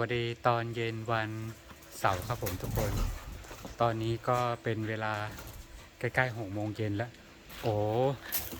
วัสดีตอนเย็นวันเสาร์ครับผมทุกคน ตอนนี้ก็เป็นเวลาใกล้ๆหกโมงเย็นแล้ว โอ้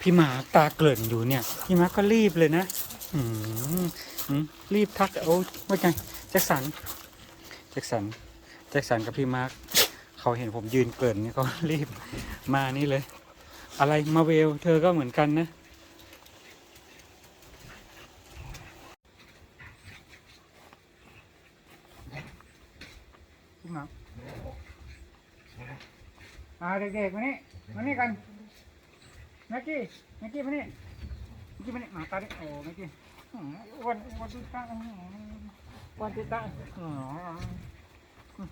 พี่หมาตาเกลื่อนอยู่เนี่ย พี่หมาก็รีบเลยนะ อืมรีบทักโอ้ว่าไงแจ็คสันแจ็คสันแจ็คสันกับพี่มาร์คเขาเห็นผมยืนเกลื่อนเนี่ยเขารีบมานี่เลย อะไรมาเวล เธอก็เหมือนกันนะ พี่หมาอ่าเด็กๆมานี่มานี่กันแม็กกี้แม็กกี้มานี่แม็กกี้มานี่มาตาดิโอ้แม็กกี้อ้วันอ้วันตุตาอ้วันตุตาอ๋ออ้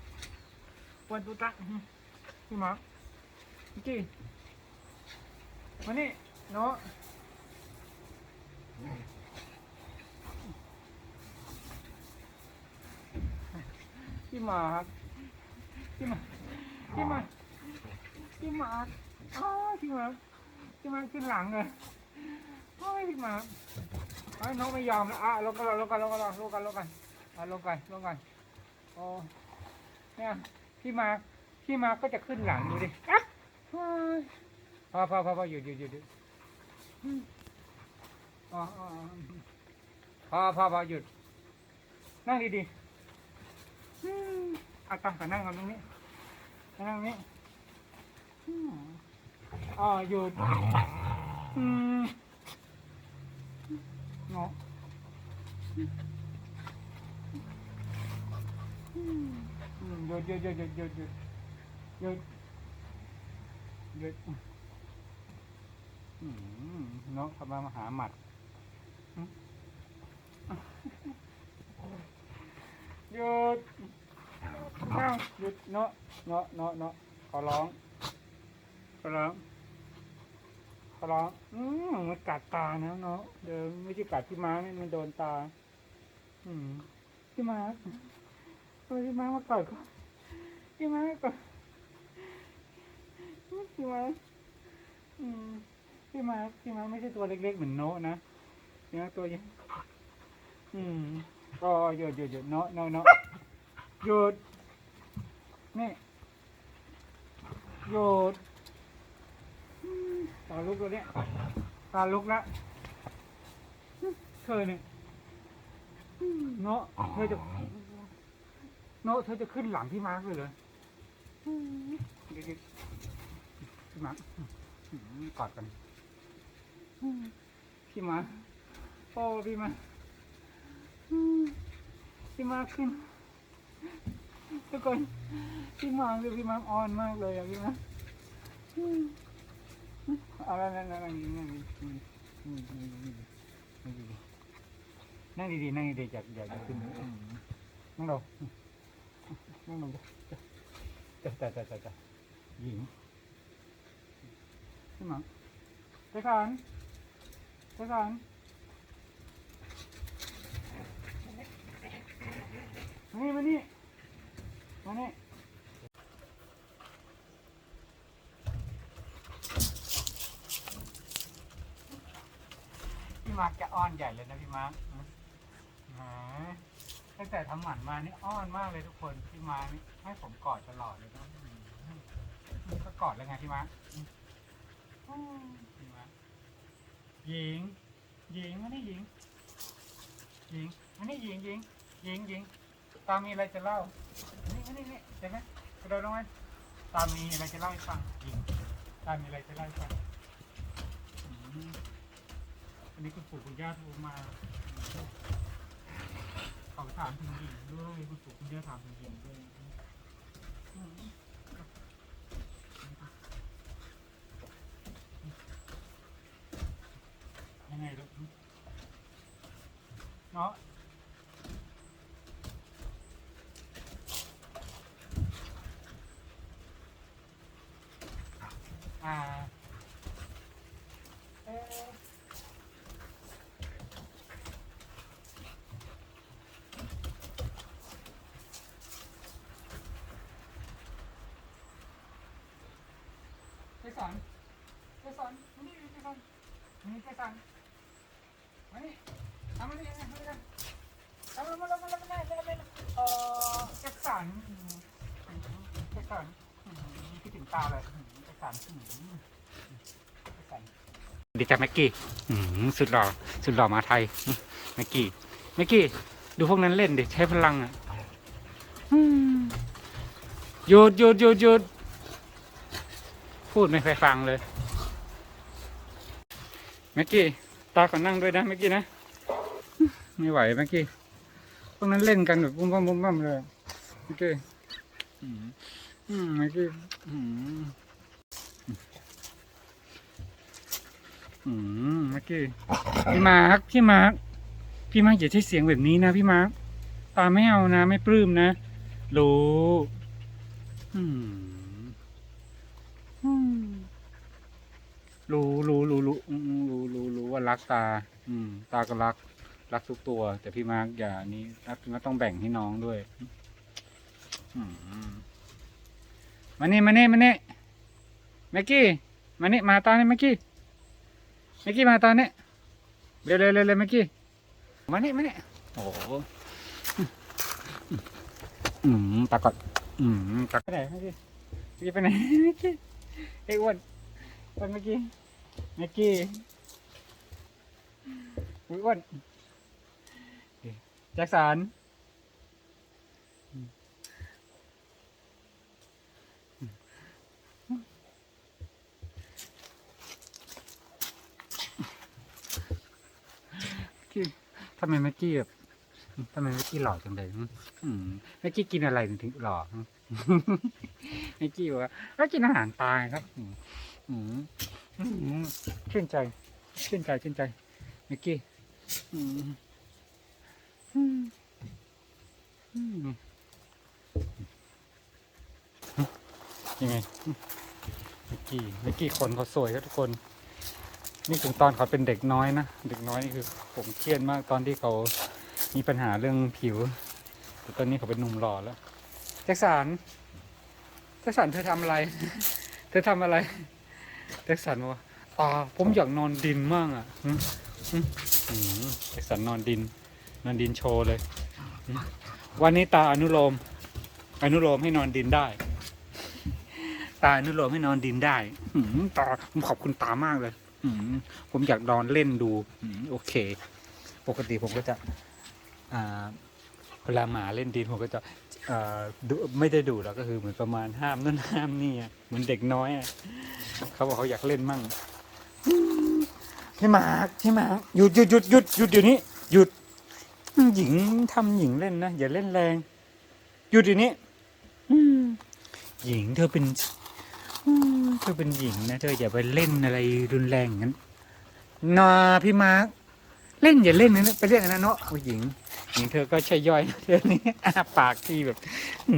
วันตุตาอืมพี่หมาแม็กกี้มานี่เนาะพี่หมาครับ พี่มาพี่มาพี่มาอ้าวพี่มาพี่มาขึ้นหลังเลยโอ้ยพี่มาไอ้น้องไม่ยอมแล้วอะลงกันลงกันลงกันลงกันลงกันอะลงกันลงกันโอ้เนี่ยพี่มาพี่มาก็จะขึ้นหลังดูดิอะโอ้ยพอพอพอพอหยุดหยุดหยุดอ๋อพอพอพอหยุดนั่งดีๆอืม เอาตังค์ก่นั่งก่อนตรงนี้นั่งตรงนี้อ๋อหยุดอืมเนาะอืมอืมหยุดหยุดหยุดหยุดหยุดหยุดหยุดหยุดอืมเนาะเขามาหาหมัดหยุด หยุดเนาะเนาะเนาะเนาะขอร้องขอร้องขอร้องอืมมันกัดตานะเนาะเดิมไม่ใช่กัดพี่ม้านี่มันโดนตา อืมพี่ม้าพี่ม้ามาก่อนก็พี่ม้าก่อนพี่ม้าอืมพี่ม้าพี่ม้าไม่ใช่ตัวเล็กๆเหมือนโนะนะพี่ม้าตัวใหญ่อืมก็หยุดหยุดหยุดเนาะเนาะเนาะหยุด นี่หยุดอืมตาลุกแล้วเนี่ยตาลุกแล้วอืมเธอเนี่ยอืมเนาะเธอจะเนาะเธอจะขึ้นหลังพี่มาร์คเลยเหรออืมเดี๋ยวๆพี่มาร์คอืมกอดกันอืมพี่มาร์คโอ้พี่มาร์คอืมพี่มาร์คขึ้น ทุกคนพี่มังเลยพี่มังออนมากเลยอะพี่มังอืมเอาละนั่งนั่งนั่งนั่งนั่งดีๆนั่งดีๆนั่งดีๆจากอยากจะขึ้นนั่งลงนั่งลงจ้ะจ้ะจ้ะจ้ะจ้ะหญิงพี่มังเจ้าขันเจ้าขันมานี่มานี่ มานี่พี่มาร์กจะอ้อนใหญ่เลยนะพี่มาร์กตั้งแต่ทำหมันมานี่อ้อนมากเลยทุกคน พี่มาร์กนี่ให้ผมกอดตลอดเลยนะก็กอดแล้วไงพี่มาร์กพี่มาร์กหญิง หญิงมานี่หญิง หญิงมานี่หญิงหญิงหญิงหญิงตามีอะไรจะเล่า นี่นี่เห็นไหมกระโดดลงไปตามมีอะไรจะเล่าให้ฟังหญิงตามมีอะไรจะเล่าให้ฟังอืมอันนี้คุณปู่คุณย่าโทรมาเขาถามถึงหญิงด้วยคุณปู่คุณย่าถามถึงหญิงด้วยยังไงลูกเนาะ่าเอไปสอนไปสอนมานี่ไปสอนมีใไปสอนมานี่ทำมานี่มานี่ทำมาแล้วมาแล้วมาแล้วมาแล้วเออเจกสันเจกสันคิดถึงตาเลย สัสดีจ้ะแม็กกี้อื้อหือสุดหล่อสุดหล่อมาไทยแม็กกี้แม็กกี้ ดูพวกนั้นเล่นดิใช้พลังอะหยุดหยุดหยุดหยุดพูดไม่เคยฟังเลยแม็กกี้ตาขอนั่งด้วยนะแม็กกี้นะไม่ไหวแม็กกี้พวกนั้นเล่นกันแบบบุ้มบ้มบุ้มบ้มเลยแม็กกี้อืมอืมแม็กกี้อืม อืมแม็กกี้พี่มาร์คพี่มาร์คพี่มาร์คอย่าใช้เสียงแบบนี้นะพี่มาร์คตาไม่เอานะ ไม่ปลื้มนะรู้อืมอืมรู้รู้รู้รู้อืมรู้รู้รู้ว่ารักตา อืม ตาก็รัก รักทุกตัว แต่พี่มาร์กอย่านี้รักพี่มาร์คต้องแบ่งให้น้องด้วยอืมมานี่มานี่มานี่แม็กกี้มานี่มาตานี่แม็กกี้แม็กกี้มาตานี่เร็วเร็วเร็วเร็วม็กกี้มานี่มานี่โอ้โหอืมตากอดอืมตากไปไหนแม็กกี้ม็กกี้ไปไหนแม็กกี้ไอ้อ้วนอ้วนแม็กกี้แม็กกี้อุ๊ยอ้วนแจ็คสันกี้ทำไมแม็กกี้แบบทำไมแม็กกี้หล่อจังเลยอืมแม็กกี้กินอะไรถึงหล่อแม็กกี้บอกว่าก็กินอาหารตายครับ อืมชื่นใจชื่นใจชื่นใจแม็กกี้อืมอืมอืมยังไงมิกกี้มิกกี้คนเขาสวยครับทุกคน นี่ถึงตอนเขาเป็นเด็กน้อยนะ เด็กน้อยนี่คือผมเครียดมากตอนที่เขามีปัญหาเรื่องผิว แต่ตอนนี้เขาเป็นหนุ่มหล่อแล้วแจ็คสันแจ็คสันเธอทำอะไร เธอทำอะไรแจ็คสันบอกว่าตาผมอยากนอนดินมากอะแจ็คสันนอนดิน นอนดินโชว์เลย วันนี้ตาอนุโลม อนุโลมให้นอนดินได้ ตาอนุโลมให้นอนดินได้ตาผมขอบคุณตามากเลย ผมอยากนอนเล่นดูอืมโอเค ปกติผมก็จะอ่าเวลาหมาเล่นดินผมก็จะอ่าดูไม่ได้ดูแล้วก็คือเหมือนประมาณห้ามนั่นห้ามนี่อะเหมือนเด็กน้อยอะเขาบอกเขาอยากเล่นมั่งอืมพี่หมากพี่หมากหยุดหยุดหยุดหยุดหยุดเดี๋ยวนี้หยุดหญิงทำหญิงเล่นนะอย่าเล่นแรงหยุดเดี๋ยวนี้อืมหญิงเธอเป็นอืม เธอเป็นหญิงนะเธออย่าไปเล่นอะไรรุนแรงอย่างนั้นนาพี่มาร์คเล่นอย่าเล่นนะไปเล่นอันนั้นเนาะผู้หญิงหญิงเธอก็ใช่ย่อยนะเธอนี้อาปากที่แบบ อื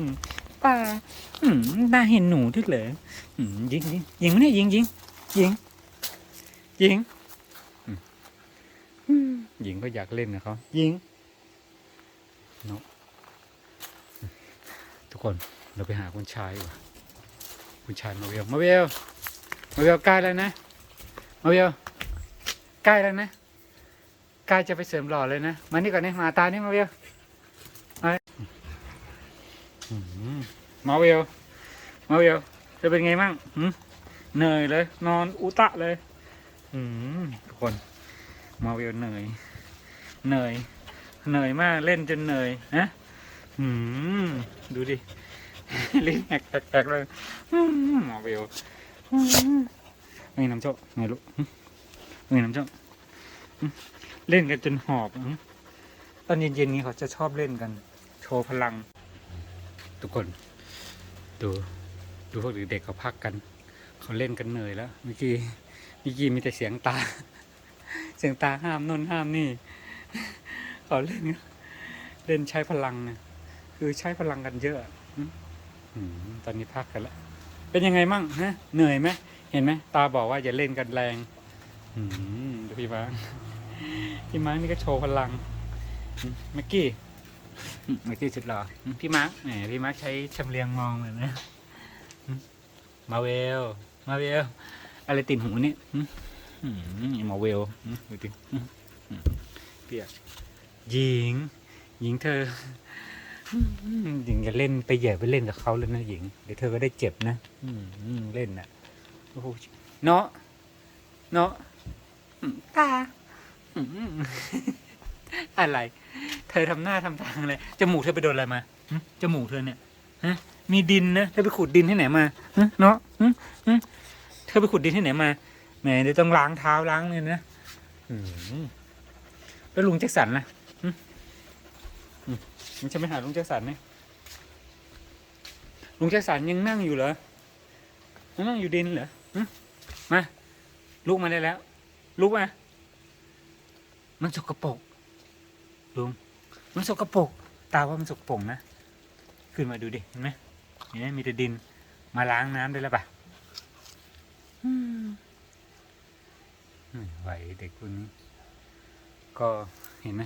มตาอืมตาเห็นหนูทึกเหรออืมยิงยิงยิงมาเนี่ยยิงยิงยิงยิงหญิงก็อยากเล่นกับเขายิงเนาะทุกคนเราไปหาคุณชายดีกว่า คุณชายมาเวลมาเวลมาเวลใกล้แล้วนะมาเวลใกล้แล้วนะใกล้จะไปเสริมหล่อเลยนะมานี่ก่อนนี่มาตานี่มาเวลมามมาเวลมาเวลจะเป็นไงมั่งเหนื่อยเลย นอนอุตะเลยอืมทุกคนมาเวลเหนื่อยเหนื่อยเหนื่อยมากเล่นจนเหนื่อยนะอืมดูดิ ลิ้นแหกๆเลยอืมมาเวลอืมไม่น้ำโจ๊กไงลูกหึไม่น้ำโจ๊กเล่นกันจนหอบตอนเย็นๆนี้เขาจะชอบเล่นกัน โชว์พลัง ทุกคน ดูดูพวกเด็กๆเขาพักกัน เขาเล่นกันเหนื่อยแล้วเมื่อกี้เมื่อกี้มีแต่เสียงตา เสียงตาห้ามนู่นห้ามนี่เขาเล่นเล่นใช้พลังนะคือใช้พลังกันเยอะ ตอนนี้พักกันแล้ว เป็นยังไงมั่งฮะ เหนื่อยไหมเห็นไหมตาบอกว่าอย่าเล่นกันแรงอืมดูพี่มาร์คพี่มาร์คนี่ก็โชว์พลังอืมเมื่อกี้อืมเมื่อกี้สุดหรออืมพี่มาร์คแหมพี่มาร์คใช้ชำเลียงมองเลยนะมมาเวล มาเวล อะไรติดหูนี่ยอืมอืมมาเวลอืมดูดิอืมเปียกหญิง หญิงเธอ หญิงอย่าเล่นไปแย่ไปเล่นกับเขาเลยนะหญิงเดี๋ยวเธอก็ได้เจ็บนะอืมเล่นน่ะโอ้โหเนาะเนาะตาอะไร เธอทำหน้าทำทางอะไรจมูกเธอไปโดนอะไรมาจมูกเธอเนี่ยฮะมีดินนะเธอไปขุดดินที่ไหนมาเนาะเธอไปขุดดินที่ไหนมาแหมเดี๋ยวต้องล้างเท้าล้างเลยนะแล้วลุงแจ็คสันล่ะ หึอืมมันจะไปหาลุงแจ็คสันไหมลุงแจ็คสันยังนั่งอยู่เหรอยังนั่งอยู่ดินเหรอหึมาลุกมาได้แล้วลุกมามันสกปรกลุงมันสกปรกตาว่ามันสกปรกนะขึ้นมาดูดิเห็นไหมเห็นไหมมีแต่ดินมาล้างน้ำได้แล้วปะอืมไม่ไหวเด็กคนนี้ ก็เห็นไหม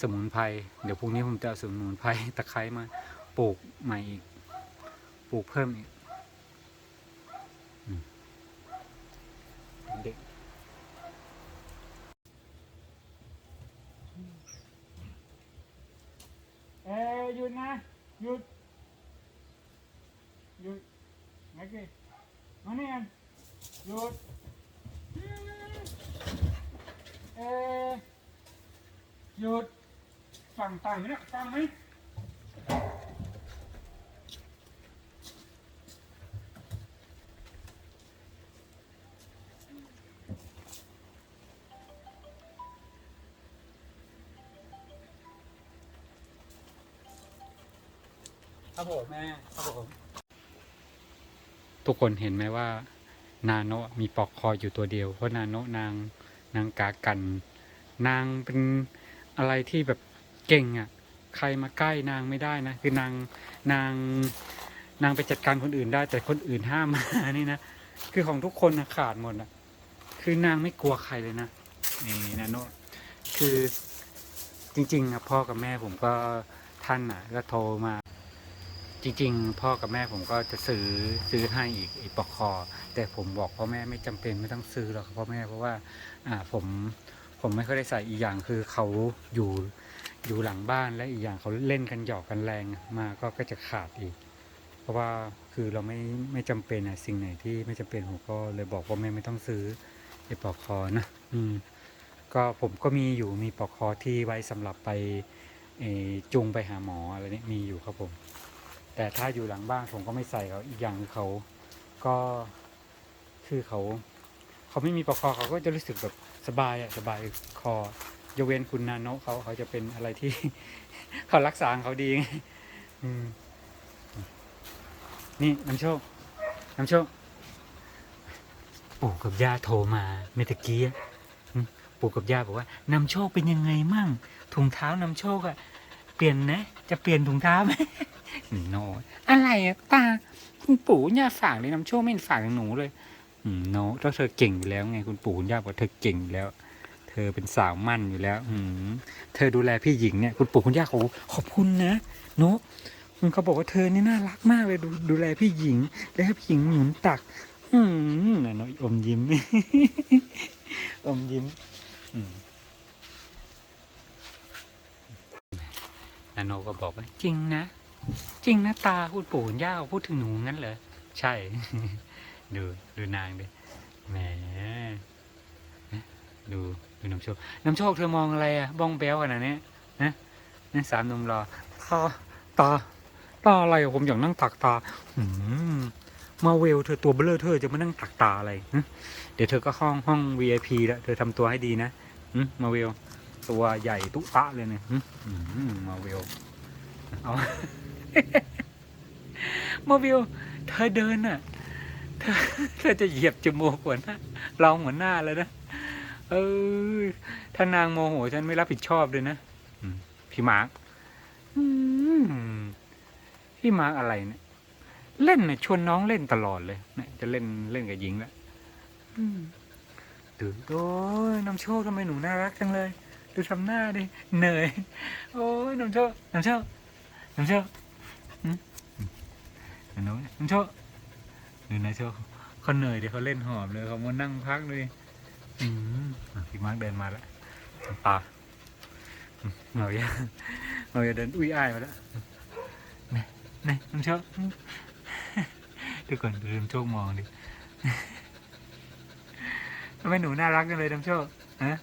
สมุนไพรเดี๋ยวพรุ่งนี้ผมจะเอาสมุนไพรตะไคร้มาปลูกใหม่อีกปลูกเพิ่มอีกเด็กเอ้ยหยุดนะหยุดหยุดไหนกี้มานี่กันหยุดเอ้ยหยุด ฟังตังไหมเนี่ยฟังไหมครับผมแม่ครับผมทุกคนเห็นไหมว่า นาโนมีปอกคออยู่ตัวเดียว เพราะนาโนนางนางกากัน นางเป็นอะไรที่แบบ เก่งอะ ใครมาใกล้นางไม่ได้นะ คือนางนางนางไปจัดการคนอื่นได้ แต่คนอื่นห้ามมานี่นะคือของทุกคนนะขาดหมดอะ คือนางไม่กลัวใครเลยนะนี่นาโนะคือจริงๆนะพ่อกับแม่ผมก็ท่านอะ ก็โทรมา จริง ๆ พ่อกับแม่ผมก็จะซื้อซื้อให้อีกอีกปลอกคอ แต่ผมบอกพ่อแม่ไม่จำเป็นไม่ต้องซื้อหรอกครับพ่อแม่เพราะว่า อ่าผมผมไม่ค่อยได้ใส่อีกอย่างคือเขาอยู่ อยู่หลังบ้านและอีกอย่างเขาเล่นกันหยอกกันแรงมาก็ก็จะขาดอีก เพราะว่าคือเราไม่ไม่จำเป็นอะสิ่งไหนที่ไม่จำเป็นผมก็เลยบอกพ่อแม่ไม่ต้องซื้อไอ้ปลอกคอนะอืมก็ผมก็มีอยู่มีปลอกคอที่ไว้สำหรับไปจูงไปหาหมออะไรนี้มีอยู่ครับผม แต่ถ้าอยู่หลังบ้านผมก็ไม่ใส่เขาอีกอย่างคือเขาก็คือเขา เขาไม่มีปลอกคอเขาก็จะรู้สึกแบบสบายอะสบายคอ ยกเว้นคุณนาโนเขาเขาจะเป็นอะไรที่ เขารักษาเขาดีไงนี่น้ำโชค น้ำโชค ปู่กับย่าโทรมาเมื่อตะกี้ปู่กับย่าบอกว่านำโชคเป็นยังไงมั่งถุงเท้านำโชคอะเปลี่ยนนะ จะเปลี่ยนถุงเท้าไหมโนอะไรอะตาคุณปู่ย่าฝากเลยนำโชคไม่เห็นฝากหนูเลยโนแล้วเธอเก่งแล้วไงคุณปู่คุณย่าบอกเธอเก่งแล้ว ธอเป็นสาวมั่นอยู่แล้ว อืเธอดูแลพี่หญิงเนี่ย คุณปู่คุณย่าเขาขอบคุณนะโนคุณเขาบอกว่าเธอนี่น่ารักมากเลยดูดูแลพี่หญิง แล้วพี่หญิงหนุนตัก อืมน่ะเนาะอมยิ้มอมยิ้มนาโนก็บอกว่าจริงนะ จริงนะตาคุณปู่คุณย่าเขาพูดถึงหนูงั้นเหรอใช่ ดูดูนางดิแหมดู ดูน้ำโชค น้ำโชคเธอมองอะไรอะบ้องแบ้วขนาดนี้นะนี่สามนมรอตาตาตาอะไรผมอยากนั่งตักตาหืมมาเวลเธอตัวเบลอเธอจะมานั่งตักตาอะไรเดี๋ยวเธอก็ห้องห้อง VIP แล้วเธอทำตัวให้ดีนะมาเวลตัวใหญ่ตุ๊ตะเลยเนี่ยมาเวลเอาโมบิลเธอเดินน่ะ เธอเธอจะเหยียบจมูกหัวหน้าลองหัวหน้าเลยนะ เออถ้านางโมโหฉันไม่รับผิดชอบเลยนะอืมพี่มาร์คอืมพี่มาร์คอะไรเนี่ยเล่นเนี่ยชวนน้องเล่นตลอดเลยเนี่ยจะเล่นเล่นกับหญิงแล้วอืมดูโอ้ยน้ำโชคทำไมหนูน่ารักจังเลยดูทำหน้าดิเหนื่อยโอ้ยน้ำโชคน้ำโชคน้ำโชคเห็นไหมมันโชคดูนะโชคเขาเหนื่อยเดี๋ยวเขาเล่นหอบเลยเขามานั่งพักเลย อืมอะพี่มาร์กเดินมาแล้วตาอืมเหงายังเหงาอย่าเดินอุ้ยอ้ายมาแล้วนี่น้ำโชคดูก่อนดูน้ำโชคมองดิทำไมหนูน่ารักจังเลยน้ำโชคฮะ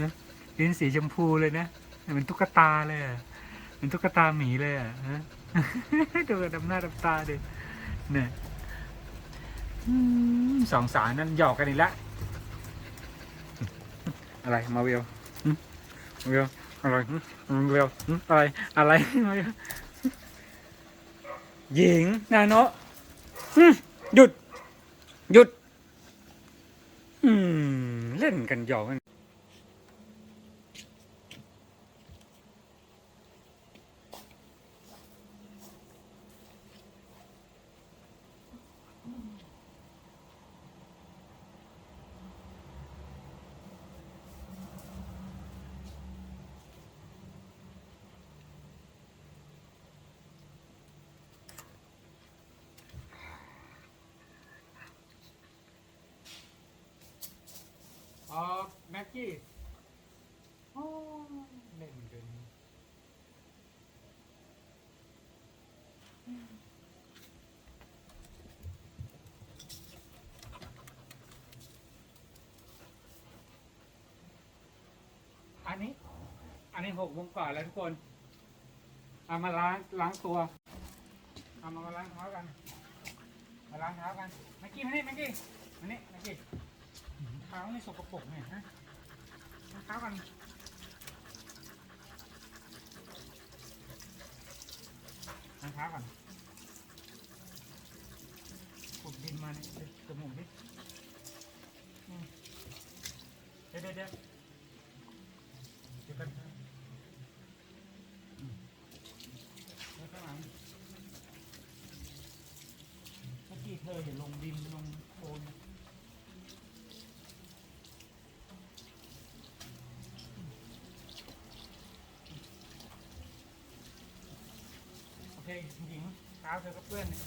ฮะลิ้นสีชมพูเลยนะเหมือนตุ๊กตาเลยอะเหมือนตุ๊กตาหมีเลยอะฮะดูกันดำหน้าดำตาดิเนี่ยอืมสองสาวนั่นหยอกกันอีกแล้ว อะไรมาเวลหึมาเวลอะไรหึมาเวลหึอะไรอะไรมาเวลหญิงนาโนะหึหยุด หยุด อืม เล่นกันหยอกกัน กกี้โอ้เล่นกันอันนี้ อันนี้หกโมงก่อแล้วทุกคน เอามาล้างล้างตัว เอามามาล้างเท้ากัน มาล้างเท้ากันแม็กกี้มานี่แม็กกี้มานี่แม็กกี้เท้านี่สกปรกเนี่ยฮะ ล้างเท้ากันล้างเท้ากันขุดดินมาเนี่ยเดี๋ยวจมูกดิอืมเดี๋ยวเดี๋ยวเดี๋ยวเดี๋ยวกันอืมเดี๋ยวข้างหลังเมื่อกี้เธอเห็นลงดินลงโคลน โอเค หญิงเท้าเธอก็เปื้อนเนี่ย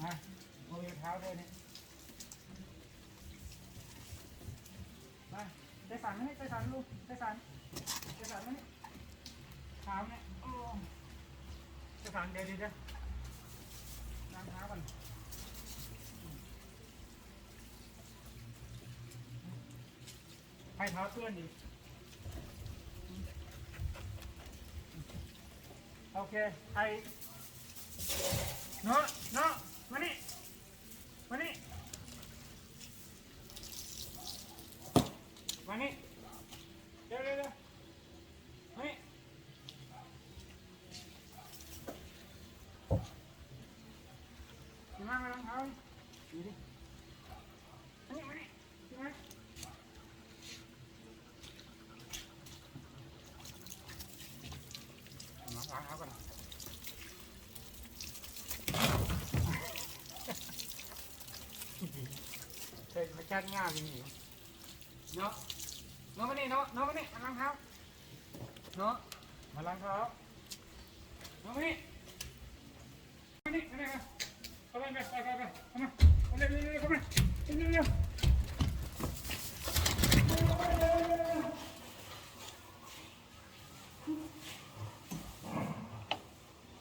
มาโอ้ยเท้าเธอเนี่ยมาใจสั่นไหมใจสั่นลูกใจสั่นใจสั่นไหมเท้าเนี่ยโอ้ใจสั่นเดี๋ยวดี๋ยวเดี๋ยวล้างเท้าก่อนให้เท้าเปื้อนอี กโอเคไอเนาะเนาะมานี่ มานี่ มานี่ เร็วเร็วเร็วมานี่มามาลองเท้าดูดิมานี่มานี่มามาล้างเท้าก่อน เธอ จะมาจัดง่ายจริงเนาะเนาะมานี่เนาะเนาะมานี่มาล้างเท้าเนาะมาล้างเท้าเนาะมานี่มานี่มานี่มาเข้าไปไปไปไปไปเข้ามาเข้ามาเร็วเร็วเร็วเข้ามาเร็วเร็วเร็ว